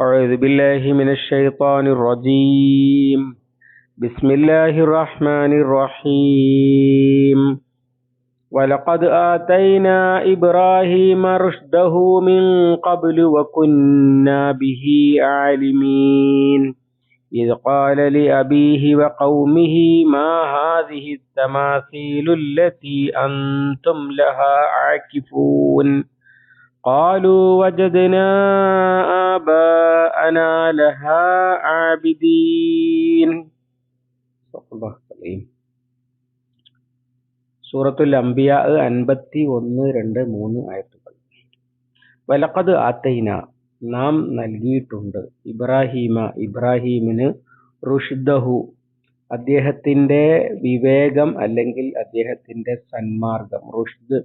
أعوذ بالله من الشيطان الرجيم. بسم الله الرحمن الرحيم. ولقد آتينا إبراهيم رشده من قبل وكنا به عالمين. إذ قال لأبيه وقومه ما هذه التماثيل التي أنتم لها عاكفون؟ قالوا وجدنا آباءنا لها عابدين صدق الله العظيم സൂറത്തുൽ അംബിയ അൻപത്തി ഒന്ന് രണ്ട് മൂന്ന് ആയത്തുകൾ വലക്കത് ആത്തൈന നാം നൽകിയിട്ടുണ്ട് ഇബ്രാഹീമ ഇബ്രാഹീമിന് റുഷ്ദഹു അദ്ദേഹത്തിന്റെ വിവേകം അല്ലെങ്കിൽ അദ്ദേഹത്തിന്റെ സന്മാർഗം റുഷ്ദ്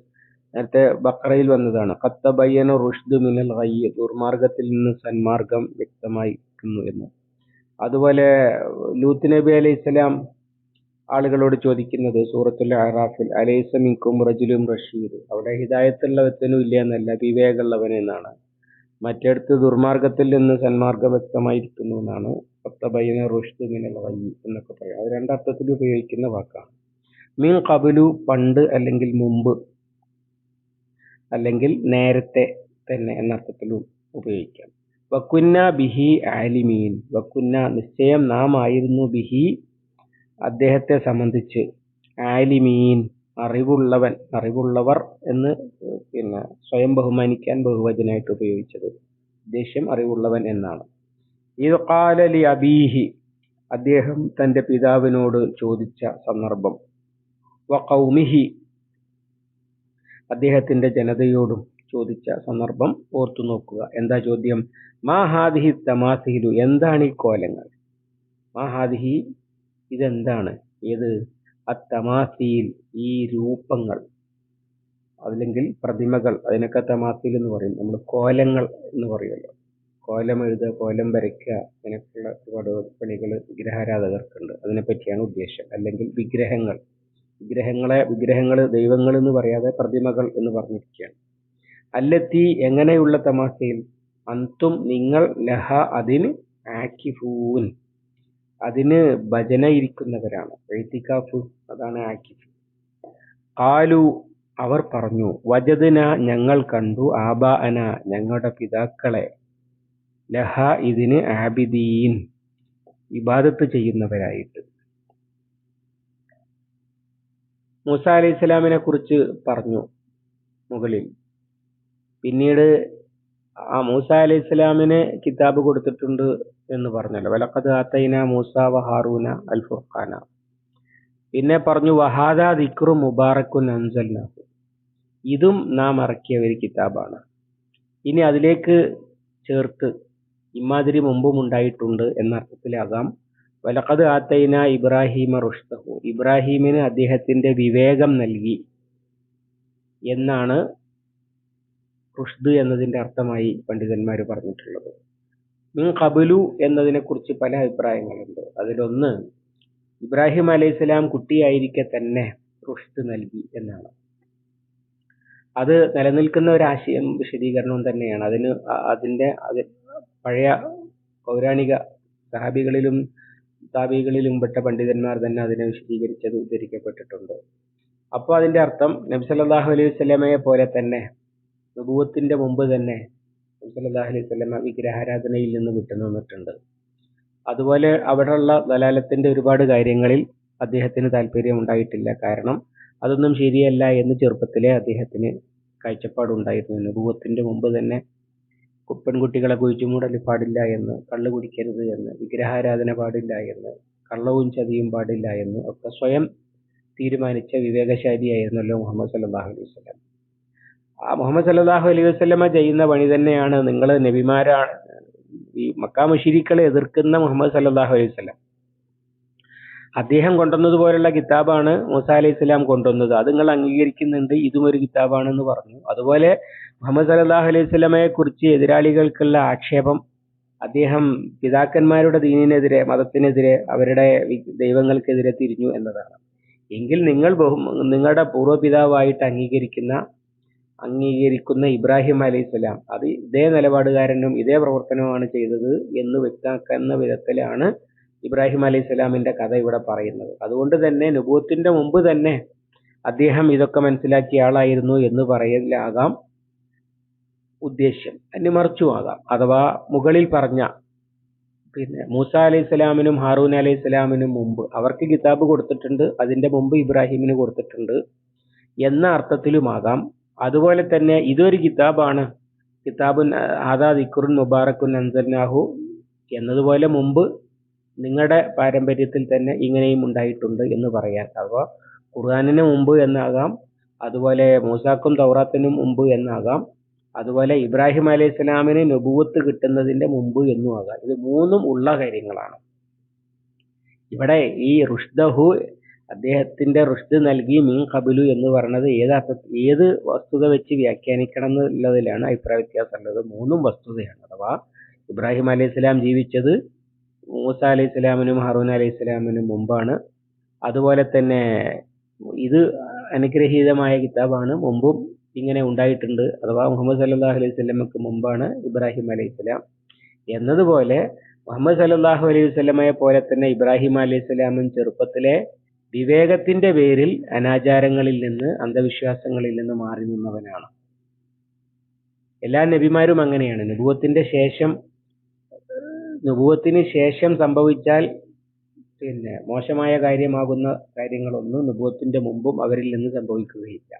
നേരത്തെ ബക്രയിൽ വന്നതാണ്. കത്തബയ്യന റുഷ്ദ് മിനൽ ഗയ്യ ദുർമാർഗത്തിൽ നിന്ന് സന്മാർഗം വ്യക്തമായിരിക്കുന്നു എന്ന്. അതുപോലെ ലൂത്ത് നബി അലൈഹി സ്വലാം ആളുകളോട് ചോദിക്കുന്നത് സൂറത്തുൽ അറാഫിൽ അലൈസമിക്കും റജുലും റഷീദ് അവിടെ ഹിദായത്തുള്ളവനും ഇല്ല എന്നല്ല വിവേകമുള്ളവൻ എന്നാണ്. മറ്റടുത്ത് ദുർമാർഗത്തിൽ നിന്ന് സന്മാർഗം വ്യക്തമായിരിക്കുന്നു എന്നാണ്. പത്തബൈന റുഷ്ദ് മിനൽ ഗയ്യി എന്നൊക്കെ പറയാം. അത് രണ്ടർത്ഥത്തിൽ ഉപയോഗിക്കുന്ന വാക്കാണ്. മീൻ കബലു പണ്ട് അല്ലെങ്കിൽ മുമ്പ് അല്ലെങ്കിൽ നേരത്തെ തന്നെ എന്ന എന്നർത്ഥത്തിലും ഉപയോഗിക്കാം. വക്കുന്ന ബിഹി ആലിമീൻ. വക്കുന്ന നിശ്ചയം നാം ആയിരുന്നു ബിഹി. അദ്ദേഹത്തെ സംബന്ധിച്ച് ആലിമീൻ അറിവുള്ളവൻ അറിവുള്ളവർ എന്ന് പിന്നെ സ്വയം ബഹുമാനിക്കാൻ ബഹുവചനായിട്ട് ഉപയോഗിച്ചത് ഉദ്ദേശ്യം അറിവുള്ളവൻ എന്നാണ്. ഇത് കാലലി അബീഹി. അദ്ദേഹം തന്റെ പിതാവിനോട് ചോദിച്ച സന്ദർഭം. വ കൗമിഹി അദ്ദേഹത്തിന്റെ ജനതയോടും ചോദിച്ച സന്ദർഭം ഓർത്തു നോക്കുക. എന്താ ചോദ്യം? മാഹാദിഹി തമാസിഹിലു എന്താണ് ഈ കോലങ്ങൾ? മാഹാദിഹി ഇതെന്താണ്? ഏത്? അത്തമാസീൽ ഈ രൂപങ്ങൾ അല്ലെങ്കിൽ പ്രതിമകൾ അതിനൊക്കെ തമാസിയിൽ എന്ന് പറയും. നമ്മൾ കോലങ്ങൾ എന്ന് പറയുമല്ലോ. കോലം എഴുതുക കോലം വരയ്ക്കുക അങ്ങനെയൊക്കെയുള്ള ഒരുപാട് പണികൾ വിഗ്രഹാരാധകർക്കുണ്ട്. അതിനെപ്പറ്റിയാണ് ഉദ്ദേശം. അല്ലെങ്കിൽ വിഗ്രഹങ്ങൾ. വിഗ്രഹങ്ങളെ വിഗ്രഹങ്ങൾ ദൈവങ്ങൾ എന്ന് പറയാതെ പ്രതിമകൾ എന്ന് പറഞ്ഞിരിക്കുകയാണ്. അല്ലത്തി എങ്ങനെയുള്ള തമാശയിൽ? അന്തും നിങ്ങൾ ലഹ അതിന് ആക്കിഫൂൻ. അതിന് ഭജന ഇരിക്കുന്നവരാണ്. അതാണ് ആക്കിഫ്. കാലു അവർ പറഞ്ഞു വജദന ഞങ്ങൾ കണ്ടു ആബാ അന ഞങ്ങളുടെ പിതാക്കളെ. ലഹ ഇതിന് ആബിദീൻ. ഇബാദത്ത് ചെയ്യുന്നവരായിട്ട്. മൂസ അലൈഹി സ്വലാമിനെ കുറിച്ച് പറഞ്ഞു മുകളിൽ. പിന്നീട് ആ മൂസ അലൈഹി സ്വലാമിന് കിതാബ് കൊടുത്തിട്ടുണ്ട് എന്ന് പറഞ്ഞല്ലോ. വലക്കത് ആത്തൈന മൂസ വഹാറൂന ഹാറൂന അൽ ഫുർഖാന. പിന്നെ പറഞ്ഞു വഹാദ ദിക്റു മുബാറക്കുൻ അൻസൽനാഹു. ഇതും നാം ഇറക്കിയ ഒരു കിതാബാണ്. ഇനി അതിലേക്ക് ചേർത്ത് ഇമാതിരി മുമ്പും ഉണ്ടായിട്ടുണ്ട് എന്ന അർത്ഥത്തിലാകാം വലക്കത് ആത്തൈന ഇബ്രാഹിമ റുഷ്തഹു ഇബ്രാഹിമിന് അദ്ദേഹത്തിന്റെ വിവേകം നൽകി എന്നാണ് റുഷ്ദ് എന്നതിന്റെ അർത്ഥമായി പണ്ഡിതന്മാർ പറഞ്ഞിട്ടുള്ളത്. മിൻ കബുലു എന്നതിനെ കുറിച്ച് പല അഭിപ്രായങ്ങളുണ്ട്. അതിലൊന്ന് ഇബ്രാഹിം അലൈഹി സ്വലാം കുട്ടിയായിരിക്കെ തന്നെ റുഷ്ദ് നൽകി എന്നാണ്. അത് നിലനിൽക്കുന്ന ഒരു ആശയം വിശദീകരണവും തന്നെയാണ്. അതിന് അതിന്റെ അത് പഴയ പൗരാണിക സഹാബികളിലും താബികളിലും പെട്ട പണ്ഡിതന്മാർ തന്നെ അതിനെ വിശദീകരിച്ചത് ഉദ്ധരിക്കപ്പെട്ടിട്ടുണ്ട്. അപ്പോൾ അതിന്റെ അർത്ഥം നബി സല്ലല്ലാഹു അലൈഹി വസല്ലമയെ പോലെ തന്നെ നുബുവത്തിന്റെ മുമ്പ് തന്നെ നബി സ്വല്ലള്ളാഹു അലൈഹി വസല്ലമ വിഗ്രഹാരാധനയിൽ നിന്ന് വിട്ടുനിന്നിട്ടുണ്ട്. അതുപോലെ അവിടെയുള്ള ദലാലത്തിന്റെ ഒരുപാട് കാര്യങ്ങളിൽ അദ്ദേഹത്തിന് താല്പര്യം ഉണ്ടായിട്ടില്ല. കാരണം അതൊന്നും ശരിയല്ല എന്ന് ചെറുപ്പത്തിലെ അദ്ദേഹത്തിന് കാഴ്ചപ്പാടുണ്ടായിരുന്നു. നുബുവത്തിന്റെ മുമ്പ് തന്നെ പെൺകുട്ടികളെ കുഴിച്ചുമൂടൽ പാടില്ല എന്ന് കള്ള് കുടിക്കരുത് എന്ന് വിഗ്രഹാരാധന പാടില്ല എന്ന് കള്ളവും ചതിയും പാടില്ല എന്ന് ഒക്കെ സ്വയം തീരുമാനിച്ച വിവേകശാലിയായിരുന്നല്ലോ മുഹമ്മദ് സല്ലാഹു അലൈഹി വസല്ലം. ആ മുഹമ്മദ് സല്ലാഹു അലൈഹി വസല്ലമ ചെയ്യുന്ന പണി തന്നെയാണ് നിങ്ങൾ നബിമാരാണ് ഈ മക്കാ മുഷിരിക്കളെ എതിർക്കുന്ന മുഹമ്മദ് സല്ലാഹു അലൈഹി വസല്ലം. അദ്ദേഹം കൊണ്ടുവന്നത് പോലുള്ള കിതാബാണ് മൂസ അലൈഹി സ്വലാം കൊണ്ടുവന്നത്. അത് നിങ്ങൾ അംഗീകരിക്കുന്നുണ്ട്. ഇതും ഒരു കിതാബാണെന്ന് പറഞ്ഞു. അതുപോലെ മുഹമ്മദ് സല്ലല്ലാഹു അലൈഹി സ്വലമയെ കുറിച്ച് എതിരാളികൾക്കുള്ള ആക്ഷേപം അദ്ദേഹം പിതാക്കന്മാരുടെ ദീനിനെതിരെ മതത്തിനെതിരെ അവരുടെ ദൈവങ്ങൾക്കെതിരെ തിരിഞ്ഞു എന്നതാണ്. എങ്കിൽ നിങ്ങൾ ബഹു നിങ്ങളുടെ പൂർവപിതാവായിട്ട് അംഗീകരിക്കുന്ന അംഗീകരിക്കുന്ന ഇബ്രാഹിം അലൈഹി സ്വലാം അത് ഇതേ നിലപാടുകാരനും ഇതേ പ്രവർത്തനവുമാണ് ചെയ്തത് എന്ന് വ്യക്തമാക്കുന്ന വിധത്തിലാണ് ഇബ്രാഹിം അലൈഹി അലൈഹിസ്സലാമിന്റെ കഥ ഇവിടെ പറയുന്നത്. അതുകൊണ്ട് തന്നെ നുബൂത്തിന്റെ മുമ്പ് തന്നെ അദ്ദേഹം ഇതൊക്കെ മനസ്സിലാക്കിയ ആളായിരുന്നു എന്ന് പറയലാകാം ഉദ്ദേശ്യം. അതിന് മറിച്ചുമാകാം അഥവാ മുകളിൽ പറഞ്ഞ പിന്നെ മൂസ അലൈഹി സ്വലാമിനും ഹാറൂൻ അലൈഹി സ്വലാമിനും മുമ്പ് അവർക്ക് കിതാബ് കൊടുത്തിട്ടുണ്ട് അതിന്റെ മുമ്പ് ഇബ്രാഹിമിന് കൊടുത്തിട്ടുണ്ട് എന്ന അർത്ഥത്തിലുമാകാം. അതുപോലെ തന്നെ ഇതൊരു കിതാബാണ്. കിതാബുൻ ആദാ ദിക്കുറുൻ മുബാറക്കുൻ അൻസന്നാഹു എന്നതുപോലെ മുമ്പ് നിങ്ങളുടെ പാരമ്പര്യത്തിൽ തന്നെ ഇങ്ങനെയും ഉണ്ടായിട്ടുണ്ട് എന്ന് പറയാൻ അപ്പോൾ ഖുർആാനിന് മുമ്പ് എന്നാകാം അതുപോലെ മൂസാക്കും തൗറാത്തിനും മുമ്പ് എന്നാകാം അതുപോലെ ഇബ്രാഹിം അലൈഹി ഇസ്ലാമിന് നുബുവത്ത് കിട്ടുന്നതിന്റെ മുമ്പ് എന്നും ആകാം. ഇത് മൂന്നും ഉള്ള കാര്യങ്ങളാണ്. ഇവിടെ ഈ റുഷ്ദഹു അദ്ദേഹത്തിന്റെ റുഷ്ദ് നൽകി മീൻ കബിലു എന്ന് പറയുന്നത് ഏത് ഏത് വസ്തുത വെച്ച് വ്യാഖ്യാനിക്കണം എന്നുള്ളതിലാണ് അഭിപ്രായ വ്യത്യാസം ഉള്ളത്. മൂന്നും വസ്തുതയാണ്. അഥവാ ഇബ്രാഹിം അലൈഹി സ്വലാം ജീവിച്ചത് മൂസ അലൈഹി സ്വലാമിനും ഹറൂൻ അലൈഹി സ്വലാമിനും മുമ്പാണ്. അതുപോലെ തന്നെ ഇത് അനുഗ്രഹീതമായ കിതാബാണ്. മുമ്പും ഇങ്ങനെ ഉണ്ടായിട്ടുണ്ട്. അഥവാ മുഹമ്മദ് സല്ലല്ലാഹു അലൈഹി വസല്ലമക്ക് മുമ്പാണ് ഇബ്രാഹിം അലൈഹി സ്വലാം. എന്നതുപോലെ മുഹമ്മദ് സല്ലല്ലാഹു അലൈഹി വസല്ലമയെ പോലെ തന്നെ ഇബ്രാഹിം അലൈഹി സ്വലാമും ചെറുപ്പത്തിലെ വിവേകത്തിന്റെ പേരിൽ അനാചാരങ്ങളിൽ നിന്ന് അന്ധവിശ്വാസങ്ങളിൽ നിന്ന് മാറി നിന്നവനാണ്. എല്ലാ നബിമാരും അങ്ങനെയാണ്. നബുവത്തിന്റെ ശേഷം നുബുവത്തിന് ശേഷം സംഭവിച്ചാൽ പിന്നെ മോശമായ കാര്യമാകുന്ന കാര്യങ്ങളൊന്നും നുബുവത്തിന്റെ മുമ്പും അവരിൽ നിന്ന് സംഭവിക്കുകയില്ല.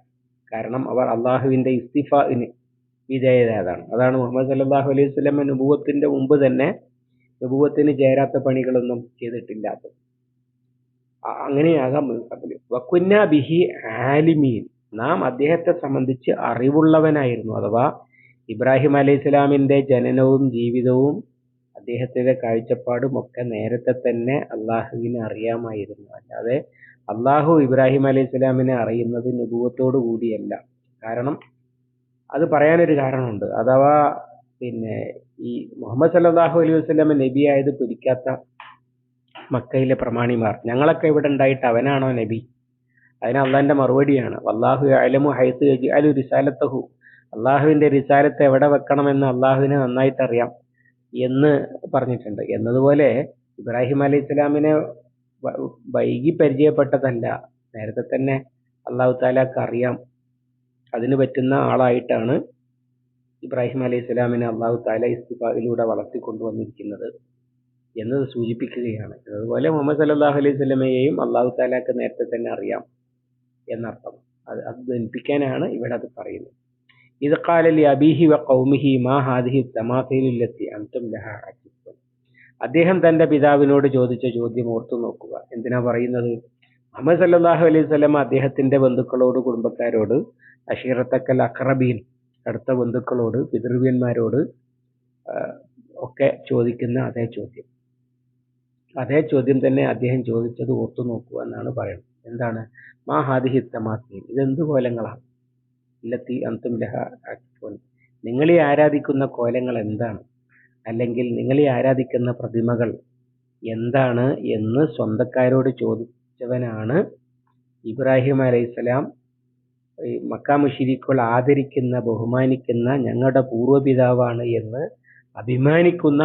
കാരണം അവർ അള്ളാഹുവിന്റെ ഇസ്തിഫാന് വിധേയരായതാണ്. അതാണ് മുഹമ്മദ് സല്ലല്ലാഹു അലൈഹി വസല്ലം നുബുവത്തിന്റെ മുമ്പ് തന്നെ നുബുവത്തിന് ചേരാത്ത പണികളൊന്നും ചെയ്തിട്ടില്ലാത്തത് അങ്ങനെയാകാം വക്കുന്ന ബിഹി ആലിമീൻ. നാം അദ്ദേഹത്തെ സംബന്ധിച്ച് അറിവുള്ളവനായിരുന്നു അഥവാ ഇബ്രാഹിം അലൈഹി സ്വലാമിന്റെ ജനനവും ജീവിതവും അദ്ദേഹത്തിന്റെ കാഴ്ചപ്പാടും ഒക്കെ നേരത്തെ തന്നെ അള്ളാഹുവിന് അറിയാമായിരുന്നു. അല്ലാതെ അള്ളാഹു ഇബ്രാഹിം അലൈഹി സ്വലാമിനെ അറിയുന്നത് നുപൂവത്തോടു കൂടിയല്ല. കാരണം അത് പറയാനൊരു കാരണമുണ്ട്. അഥവാ പിന്നെ ഈ മുഹമ്മദ് സല്ലാഹു അലൈഹി വസ്ലമ നബി ആയത് പിടിക്കാത്ത മക്കയിലെ പ്രമാണിമാർ. ഞങ്ങളൊക്കെ ഇവിടെ ഉണ്ടായിട്ട് അവനാണോ നബി? അതിന് അള്ളാഹിന്റെ മറുപടിയാണ്. അള്ളാഹു അലമു ഹൈസ് അലു റിസാലത്തഹു. അള്ളാഹുവിന്റെ റിസാലത്ത് എവിടെ വെക്കണമെന്ന് അള്ളാഹുവിനെ നന്നായിട്ട് അറിയാം എന്ന് പറഞ്ഞിട്ടുണ്ട്. എന്നതുപോലെ ഇബ്രാഹിം അലൈഹി ഇസ്ലാമിനെ വൈകി പരിചയപ്പെട്ടതല്ല. നേരത്തെ തന്നെ അള്ളാഹു താലാക്ക് അറിയാം. അതിന് പറ്റുന്ന ആളായിട്ടാണ് ഇബ്രാഹിം അലൈഹി ഇസ്ലാമിനെ അള്ളാഹു താല ഇസ്തിഫായിലൂടെ വളർത്തിക്കൊണ്ടുവന്നിരിക്കുന്നത് എന്നത് സൂചിപ്പിക്കുകയാണ്. അതുപോലെ മുഹമ്മദ് സല്ലാഹു അലൈഹി സ്വലമയെയും അള്ളാഹു താലാക്ക് നേരത്തെ തന്നെ അറിയാം എന്നർത്ഥം. അത് അത് ധനിപ്പിക്കാനാണ് ഇവിടെ അത് പറയുന്നത്. ഇത് കാലലി അബീഹി വ കൗമിഹി മാ ഹാദിഹി തമാസയിലെത്തി അന്തം ലഹ അജിബ് അദ്ദേഹം തന്റെ പിതാവിനോട് ചോദിച്ച ചോദ്യം ഓർത്തു നോക്കുക. എന്തിനാ പറയുന്നത്? മുഹമ്മദ് സല്ലാഹു അലൈഹി സ്വലം അദ്ദേഹത്തിന്റെ ബന്ധുക്കളോട് കുടുംബക്കാരോട് അഷീറത്തക്കൽ അക്രബീൻ അടുത്ത ബന്ധുക്കളോട് പിതൃവ്യന്മാരോട് ഒക്കെ ചോദിക്കുന്ന അതേ ചോദ്യം. അതേ ചോദ്യം തന്നെ അദ്ദേഹം ചോദിച്ചത് ഓർത്തു നോക്കുക എന്നാണ് പറയുന്നത്. എന്താണ്? മാ ഹാദിഹി തമാസയിൽ ഇതെന്ത് കോലങ്ങളാണ് ഇല്ലത്തി അന്തും ലഹ ആക്കിഫൂൻ നിങ്ങൾ ഈ ആരാധിക്കുന്ന കോലങ്ങൾ എന്താണ്? അല്ലെങ്കിൽ നിങ്ങൾ ഈ ആരാധിക്കുന്ന പ്രതിമകൾ എന്താണ് എന്ന് സ്വന്തക്കാരോട് ചോദിച്ചവനാണ് ഇബ്രാഹിം അലൈഹിസ്സലാം. ഈ മക്ക മുഷിരിക്കുകൾ ആദരിക്കുന്ന ബഹുമാനിക്കുന്ന ഞങ്ങളുടെ പൂർവപിതാവാണ് എന്ന് അഭിമാനിക്കുന്ന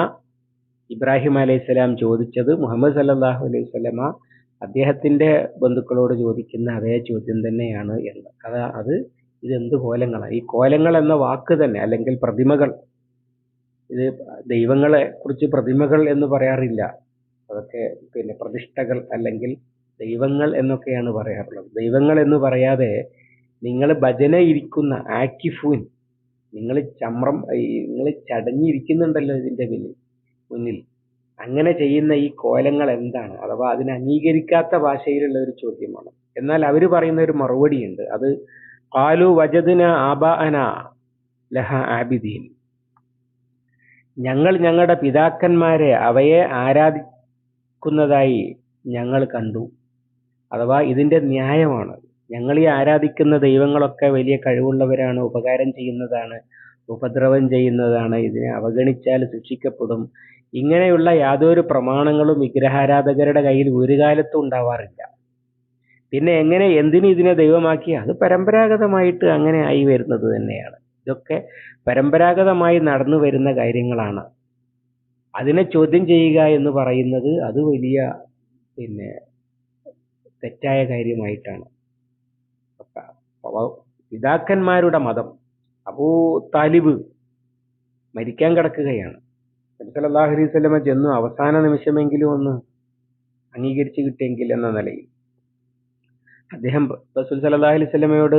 ഇബ്രാഹിം അലൈഹിസ്സലാം ചോദിച്ചത് മുഹമ്മദ് സല്ലാഹു അലൈഹി വസല്ലമ അദ്ദേഹത്തിന്റെ ബന്ധുക്കളോട് ചോദിക്കുന്ന അതേ ചോദ്യം തന്നെയാണ് എന്ന്. അത് അത് ഇതെന്ത് കോലങ്ങളാണ് ഈ കോലങ്ങൾ എന്ന വാക്ക് തന്നെ അല്ലെങ്കിൽ പ്രതിമകൾ. ഇത് ദൈവങ്ങളെ കുറിച്ച് പ്രതിമകൾ എന്ന് പറയാറില്ല. അതൊക്കെ പിന്നെ പ്രതിഷ്ഠകൾ അല്ലെങ്കിൽ ദൈവങ്ങൾ എന്നൊക്കെയാണ് പറയാറുള്ളത്. ദൈവങ്ങൾ എന്ന് പറയാതെ നിങ്ങൾ ഭജന ഇരിക്കുന്ന ആക്കിഫൂൻ നിങ്ങൾ ചമ്രം നിങ്ങൾ ചടഞ്ഞിരിക്കുന്നുണ്ടല്ലോ ഇതിന്റെ പിന്നിൽ മുന്നിൽ. അങ്ങനെ ചെയ്യുന്ന ഈ കോലങ്ങൾ എന്താണ്? അഥവാ അതിനെ അംഗീകരിക്കാത്ത ഭാഷയിലുള്ള ഒരു ചോദ്യമാണ്. എന്നാൽ അവർ പറയുന്ന ഒരു മറുപടിയുണ്ട്. അത് കാലു വജദിന ആബാഅന ലഹ ആബിദീൻ. ഞങ്ങൾ ഞങ്ങളുടെ പിതാക്കന്മാരെ അവയെ ആരാധിക്കുന്നതായി ഞങ്ങൾ കണ്ടു. അഥവാ ഇതിന്റെ ന്യായമാണ്. ഞങ്ങൾ ഈ ആരാധിക്കുന്ന ദൈവങ്ങളൊക്കെ വലിയ കഴിവുള്ളവരാണ് ഉപകാരം ചെയ്യുന്നതാണ് ഉപദ്രവം ചെയ്യുന്നതാണ് ഇതിനെ അവഗണിച്ചാൽ ശിക്ഷിക്കപ്പെടും. ഇങ്ങനെയുള്ള യാതൊരു പ്രമാണങ്ങളും വിഗ്രഹാരാധകരുടെ കയ്യിൽ ഒരു കാലത്തും ഉണ്ടാവാറില്ല. പിന്നെ എങ്ങനെ എന്തിനു ഇതിനെ ദൈവമാക്കി? അത് പരമ്പരാഗതമായിട്ട് അങ്ങനെ ആയി വരുന്നത് തന്നെയാണ്. ഇതൊക്കെ പരമ്പരാഗതമായി നടന്നു വരുന്ന കാര്യങ്ങളാണ്. അതിനെ ചോദ്യം ചെയ്യുക എന്ന് പറയുന്നത് അത് വലിയ പിന്നെ തെറ്റായ കാര്യമായിട്ടാണ്. പിതാക്കന്മാരുടെ മതം അബൂ താലിബ് മരിക്കാൻ കിടക്കുകയാണ്. സല്ലല്ലാഹു അലൈഹി വസല്ലമ ചെന്നു അവസാന നിമിഷമെങ്കിലും ഒന്ന് അംഗീകരിച്ചു കിട്ടിയെങ്കിൽ എന്ന നിലയിൽ അദ്ദേഹം റസൂൽ സല്ലല്ലാഹു അലൈഹി വസല്ലമയോട്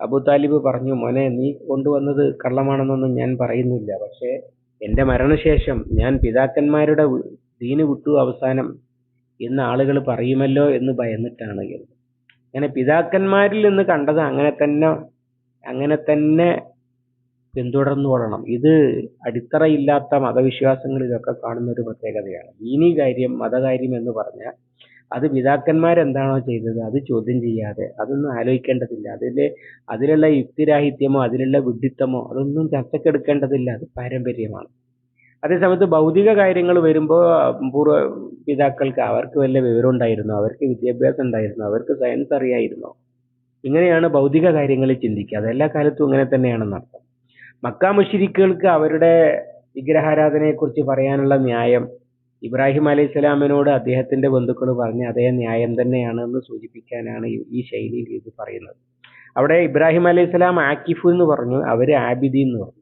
അബൂ താലിബ് പറഞ്ഞു മോനെ നീ കൊണ്ടുവന്നത് കള്ളമാണെന്നൊന്നും ഞാൻ പറയുന്നില്ല. പക്ഷേ എന്റെ മരണശേഷം ഞാൻ പിതാക്കന്മാരുടെ ദീന് വിട്ടു അവസാനം എന്ന് ആളുകൾ പറയുമല്ലോ എന്ന് ഭയന്നിട്ടാണ് എന്ന്. അങ്ങനെ പിതാക്കന്മാരിൽ നിന്ന് കണ്ടത് അങ്ങനെ തന്നെ അങ്ങനെ തന്നെ പിന്തുടർന്നു കൊള്ളണം. ഇത് അടിത്തറയില്ലാത്ത മതവിശ്വാസങ്ങളിലൊക്കെ കാണുന്ന ഒരു പ്രത്യേകതയാണ്. ദീനി കാര്യം മതകാര്യം എന്ന് പറഞ്ഞാൽ അത് പിതാക്കന്മാരെന്താണോ ചെയ്തത്? അത് ചോദ്യം ചെയ്യാതെ അതൊന്നും ആലോചിക്കേണ്ടതില്ല. അതിലെ അതിലുള്ള യുക്തിരാഹിത്യമോ അതിലുള്ള വിഡിത്തമോ അതൊന്നും ചർച്ചക്കെടുക്കേണ്ടതില്ല. അത് പാരമ്പര്യമാണ്. അതേസമയത്ത് ഭൗതിക കാര്യങ്ങൾ വരുമ്പോൾ പൂർവ പിതാക്കൾക്ക് അവർക്ക് വല്ല വിവരം ഉണ്ടായിരുന്നു അവർക്ക് വിദ്യാഭ്യാസം ഉണ്ടായിരുന്നു? അവർക്ക് സയൻസ് അറിയായിരുന്നു? ഇങ്ങനെയാണ് ഭൗതിക കാര്യങ്ങളിൽ ചിന്തിക്കുക. അതെല്ലാ കാലത്തും ഇങ്ങനെ തന്നെയാണെന്ന് അർത്ഥം. മക്ക മുഷിരിക്കുകൾക്ക് അവരുടെ വിഗ്രഹാരാധനയെക്കുറിച്ച് പറയാനുള്ള ന്യായം ഇബ്രാഹിം അലൈഹി സ്വലാമിനോട് അദ്ദേഹത്തിന്റെ ബന്ധുക്കൾ പറഞ്ഞ അതേ ന്യായം തന്നെയാണ് എന്ന് സൂചിപ്പിക്കാനാണ് ഈ ശൈലിയിൽ ഇത് പറയുന്നത്. അവിടെ ഇബ്രാഹിം അലൈഹി സ്വലാം ആക്കിഫു എന്ന് പറഞ്ഞു അവർ ആബിദി എന്ന് പറഞ്ഞു.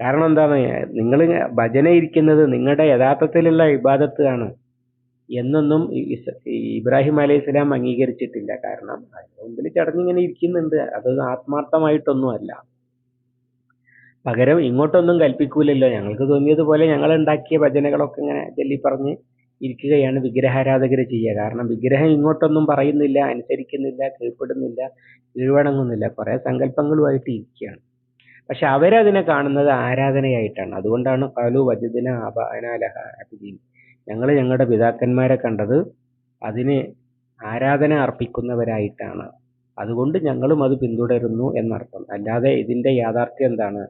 കാരണം എന്താണ്? നിങ്ങൾ ഭജന ഇരിക്കുന്നത് നിങ്ങളുടെ യഥാർത്ഥത്തിലുള്ള ഇബാദത്താണ് എന്നൊന്നും ഇബ്രാഹിം അലൈഹി സ്വലാം അംഗീകരിച്ചിട്ടില്ല. കാരണം മുമ്പിൽ ചടഞ്ഞിങ്ങനെ ഇരിക്കുന്നുണ്ട്. അത് ആത്മാർത്ഥമായിട്ടൊന്നും അല്ല പകരം ഇങ്ങോട്ടൊന്നും കൽപ്പിക്കൂലല്ലോ. ഞങ്ങൾക്ക് തോന്നിയതുപോലെ ഞങ്ങൾ ഉണ്ടാക്കിയ ഭജനകളൊക്കെ ഇങ്ങനെ ചൊല്ലി പറഞ്ഞ് ഇരിക്കുകയാണ് വിഗ്രഹാരാധകർ ചെയ്യുക. കാരണം വിഗ്രഹം ഇങ്ങോട്ടൊന്നും പറയുന്നില്ല അനുസരിക്കുന്നില്ല കീഴ്പ്പെടുന്നില്ല കീഴ്വണങ്ങുന്നില്ല. കുറെ സങ്കല്പങ്ങളുമായിട്ട് ഇരിക്കുകയാണ്. പക്ഷെ അവരതിനെ കാണുന്നത് ആരാധനയായിട്ടാണ്. അതുകൊണ്ടാണ് കാലു വജദിന അപാനാലഹ അഭിജീൻ ഞങ്ങൾ ഞങ്ങളുടെ പിതാക്കന്മാരെ കണ്ടത് അതിന് ആരാധന അർപ്പിക്കുന്നവരായിട്ടാണ്. അതുകൊണ്ട് ഞങ്ങളും അത് പിന്തുടരുന്നു എന്നർത്ഥം. അല്ലാതെ ഇതിന്റെ യാഥാർത്ഥ്യം എന്താണ്?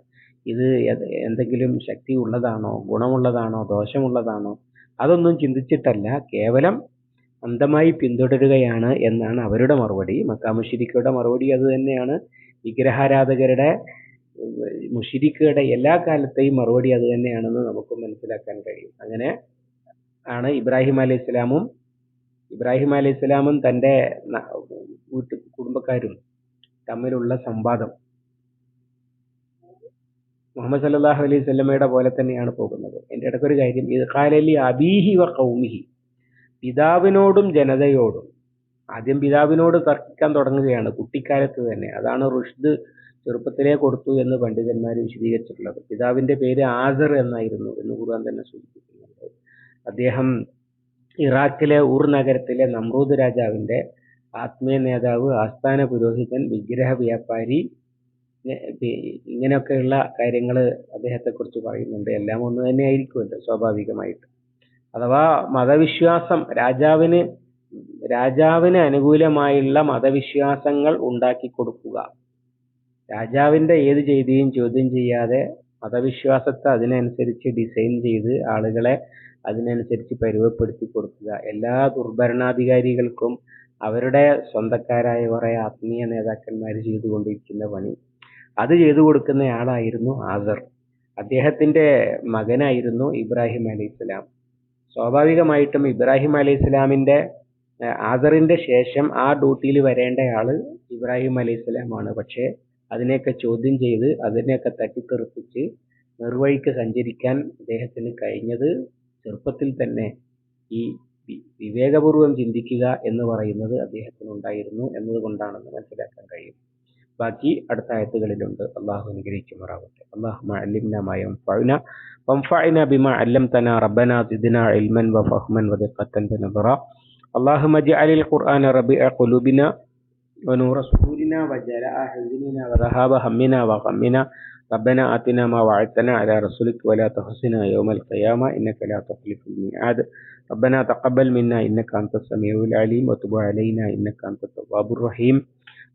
ഇത് എന്തെങ്കിലും ശക്തി ഉള്ളതാണോ ഗുണമുള്ളതാണോ ദോഷമുള്ളതാണോ അതൊന്നും ചിന്തിച്ചിട്ടല്ല. കേവലം അന്ധമായി പിന്തുടരുകയാണ് എന്നാണ് അവരുടെ മറുപടി. മക്കാമുഷിരിക്കയുടെ മറുപടി അത് തന്നെയാണ്. വിഗ്രഹാരാധകരുടെ മുഷിരിക്കയുടെ എല്ലാ കാലത്തെയും മറുപടി അത് തന്നെയാണെന്ന് നമുക്ക് മനസ്സിലാക്കാൻ കഴിയും. അങ്ങനെ ആണ് ഇബ്രാഹിം അലൈഹി ഇസ്ലാമും ഇബ്രാഹിം അലൈഹി ഇസ്ലാമും തന്റെ വീട്ടു കുടുംബക്കാരും തമ്മിലുള്ള സംവാദം. മുഹമ്മദ് സല്ലാഹു അലൈഹി സ്വല്ലമ്മയുടെ പോലെ തന്നെയാണ് പോകുന്നത്. എന്റെ ഇടയ്ക്കൊരു കാര്യം ഇത് കാലലി അബീഹി വ കൗമിഹി പിതാവിനോടും ജനതയോടും. ആദ്യം പിതാവിനോട് തർക്കിക്കാൻ തുടങ്ങുകയാണ്. കുട്ടിക്കാലത്ത് തന്നെ. അതാണ് റുഷ്ദ് ചെറുപ്പത്തിലേ കൊടുത്തു എന്ന് പണ്ഡിതന്മാർ വിശദീകരിച്ചിട്ടുള്ളത്. പിതാവിന്റെ പേര് ആസർ എന്നായിരുന്നു എന്ന് ഖുർആൻ തന്നെ സൂചിപ്പിക്കുന്നുണ്ട്. അദ്ദേഹം ഇറാഖിലെ ഊർ നഗരത്തിലെ നമ്രൂദ് രാജാവിന്റെ ആത്മീയ നേതാവ് ആസ്ഥാന പുരോഹിതൻ വിഗ്രഹ വ്യാപാരി ഇങ്ങനെയൊക്കെയുള്ള കാര്യങ്ങൾ അദ്ദേഹത്തെക്കുറിച്ച് പറയുന്നുണ്ട്. എല്ലാം ഒന്ന് തന്നെ ആയിരിക്കുമല്ലോ സ്വാഭാവികമായിട്ട്. അഥവാ മതവിശ്വാസം രാജാവിന് രാജാവിന് അനുകൂലമായുള്ള മതവിശ്വാസങ്ങൾ ഉണ്ടാക്കി കൊടുക്കുക. രാജാവിന്റെ ഏത് ചെയ്തിയും ചോദ്യം ചെയ്യാതെ മതവിശ്വാസത്തെ അതിനനുസരിച്ച് ഡിസൈൻ ചെയ്ത് ആളുകളെ അതിനനുസരിച്ച് പരുവപ്പെടുത്തി കൊടുക്കുക. എല്ലാ ദുർഭരണാധികാരികൾക്കും അവരുടെ സ്വന്തക്കാരായ കുറെ ആത്മീയ നേതാക്കന്മാർ ചെയ്തുകൊണ്ടിരിക്കുന്ന പണി. അത് ചെയ്തു കൊടുക്കുന്നയാളായിരുന്നു ആസർ. അദ്ദേഹത്തിന്റെ മകനായിരുന്നു ഇബ്രാഹിം അലൈഹി സ്വലാം. സ്വാഭാവികമായിട്ടും ഇബ്രാഹിം അലൈഹി സ്വലാമിന്റെ ആസറിന്റെ ശേഷം ആ ഡ്യൂട്ടിയിൽ വരേണ്ടയാൾ ഇബ്രാഹിം അലൈഹി സ്വലാമാണ്. പക്ഷേ അതിനെയൊക്കെ ചോദ്യം ചെയ്ത് അതിനെയൊക്കെ തട്ടിത്തെറിപ്പിച്ച് നിർവഴിക്ക് സഞ്ചരിക്കാൻ അദ്ദേഹത്തിന് കഴിഞ്ഞത് ചെറുപ്പത്തിൽ തന്നെ ഈ വിവേകപൂർവം ചിന്തിക്കുക എന്ന് പറയുന്നത് അദ്ദേഹത്തിനുണ്ടായിരുന്നു എന്നതുകൊണ്ടാണെന്ന് മനസ്സിലാക്കാൻ കഴിയും. ബാക്കി അടുത്ത ആയത്തുകളിലുണ്ട് അള്ളാഹു അനുഗ്രഹിക്കുമാറാവട്ടെ അള്ളാഹു അല്ലിംന മാ യൻഫഉന وانفعنا بما علمتنا ربنا زدنا علما وفهما ودقة بنظرا اللهم اجعل القرآن ربيع قلوبنا ونور صدورنا وجلاء حزننا وذهاب همنا وغمنا ربنا آتنا ما وعدتنا على رسولك ولا تخزنا يوم القيامة إنك لا تخلف الميعاد ربنا تقبل منا إنك أنت السميع العليم وتب علينا إنك أنت التواب الرحيم